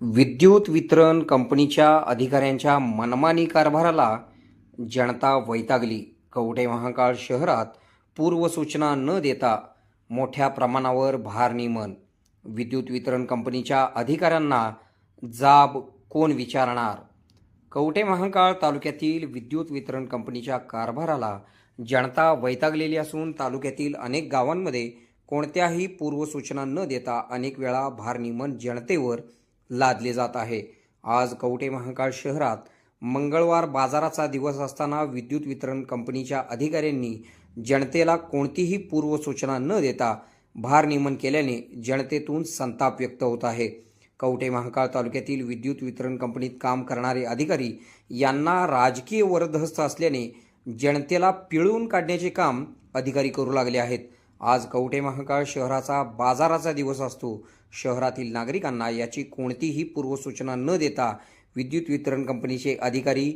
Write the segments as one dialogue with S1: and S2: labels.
S1: विद्युत वितरण कंपनीच्या अधिकाऱ्यांच्या मनमानी कारभाराला जनता वैतागली. कवठे महाकाळ शहरात पूर्वसूचना न देता मोठ्या प्रमाणावर भारनियमन विद्युत वितरण कंपनीच्या अधिकाऱ्यांना जाब कोण विचारणार? कवठे महाकाळ तालुक्यातील विद्युत वितरण कंपनीच्या कारभाराला जनता वैतागलेली असून तालुक्यातील अनेक गावांमध्ये कोणत्याही पूर्वसूचना न देता अनेक वेळा भारनियमन जनतेवर लादले जात आहे. आज कवटे महाकाळ शहरात मंगळवार बाजाराचा दिवस असताना विद्युत वितरण कंपनीच्या अधिकाऱ्यांनी जनतेला कोणतीही पूर्वसूचना न देता भारनियमन केल्याने जनतेतून संताप व्यक्त होत आहे. कवटे महाकाळ तालुक्यातील विद्युत वितरण कंपनीत काम करणारे अधिकारी यांना राजकीय वरदहस्त असल्याने जनतेला पिळून काढण्याचे काम अधिकारी करू लागले आहेत. आज कवठे महाकाळ शहराचा बाजाराचा दिवस असतो. शहरातील नागरिकांना याची कोणतीही पूर्वसूचना न देता विद्युत वितरण कंपनीचे अधिकारी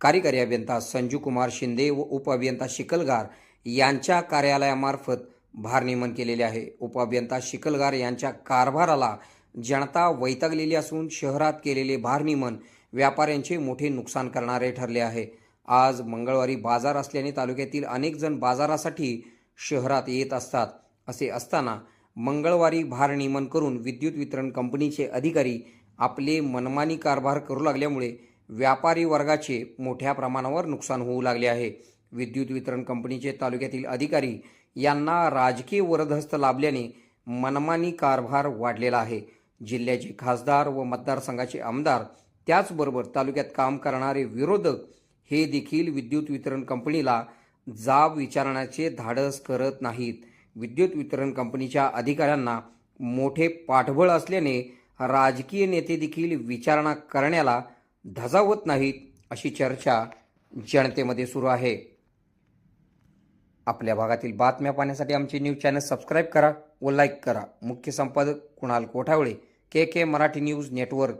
S1: कार्यकारी अभियंता संजू कुमार शिंदे व उपअभियंता शिकलगार यांच्या कार्यालयामार्फत भारनियमन केलेले आहे. उपअभियंता शिकलगार यांच्या कारभाराला जनता वैतागलेली असून शहरात केलेले भारनियमन व्यापाऱ्यांचे मोठे नुकसान करणारे ठरले आहे. आज मंगळवारी बाजार असल्याने तालुक्यातील अनेक जण बाजारासाठी शहरात येत असतात. असे असताना मंगळवारी भारनियमन करून विद्युत वितरण कंपनीचे अधिकारी आपले मनमानी कारभार करू लागल्यामुळे व्यापारी वर्गाचे मोठ्या प्रमाणावर नुकसान होऊ लागले आहे. विद्युत वितरण कंपनीचे तालुक्यातील अधिकारी यांना राजकीय वरदहस्त लाभल्याने मनमानी कारभार वाढलेला आहे. जिल्ह्याचे खासदार व मतदारसंघाचे आमदार त्याचबरोबर तालुक्यात काम करणारे विरोधक हे देखील विद्युत वितरण कंपनीला जाब विचारण्याचे धाडस करत नाहीत. विद्युत वितरण कंपनीच्या अधिकाऱ्यांना मोठे पाठबळ असल्याने राजकीय नेते देखील विचारणा करण्याला धजावत नाहीत अशी चर्चा जनतेमध्ये सुरू आहे. आपल्या भागातील बातम्या पाहण्यासाठी आमचे न्यूज चॅनल सबस्क्राईब करा व लाईक करा. मुख्य संपादक Kunal Kothawale K K Marathi news network.